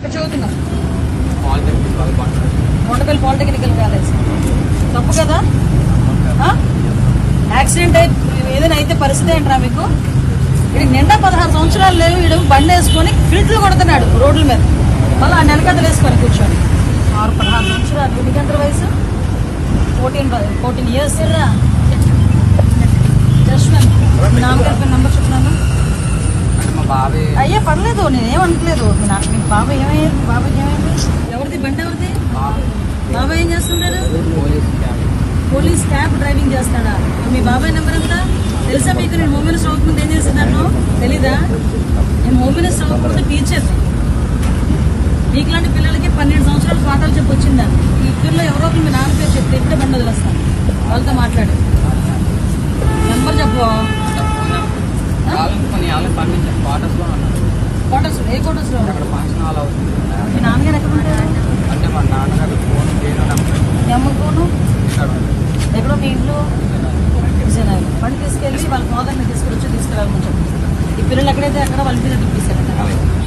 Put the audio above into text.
ఇక్కడ contract Kondapalli polytechnical college. తప్పు కదా? ఆ? యాక్సిడెంట్ అయి ఏదైనా అయితే పరిస్థితి ఏంట్రా మీకు? ఇది నిండా పదహారు సంవత్సరాలు లేవు. వీడు బండి వేసుకొని ఫిల్ట్లు కొడుతున్నాడు రోడ్ల మీద. మళ్ళీ ఆ నెలకట్టలు వేసుకొని కూర్చొని. ఆరు పదహారు సంవత్సరాలు. నీకెంత వయసు? ఫోర్టీన్ ఫోర్టీన్ ఇయర్స్ రా జస్ట్ నామగారి నెంబర్ చెప్తున్నాను. అంటే మా బాబాయ్ అయ్యే పర్లేదు. నేనేమనట్లేదు నాకు బాబాయ్ బాబాయ్ ఏం చేస్తుంటారు? Police cab police cab driving చేస్తాడా? మీ బాబాయ్ నెంబర్ ఎంత తెలుసా మీకు? నేను హోమ్ మినిస్టర్ అవ్వకముందు ఏం చేసేదాన్ని? తెలీదా? నేను హోమ్ మినిస్టర్ అవ్వకముందు టీచర్ మీకులాంటి పిల్లలకి పన్నెండు సంవత్సరాలు పాఠాలు చెప్పి వచ్చిందాన్ని ఈ ఇద్దరులో ఎవరో ఒకరు మీ నాన్న పేరు చెప్తే ఇప్పుడే బండి వదిలేస్తాను వాళ్ళతో మాట్లాడు. నెంబర్ చెప్పు. క్వార్టర్స్ ఏ క్వార్టర్స్లో అక్కడ మీ అమ్మ ఎక్కడో మీ ఇల్లు? విజయనగరం. బండి తీసుకెళ్ళి వాళ్ళ ఫాదర్ని తీసుకొచ్చి తీసుకురావాలని చెప్పి. ఈ పిల్లలు ఎక్కడైతే అక్కడ వాళ్ళ మీద దగ్గర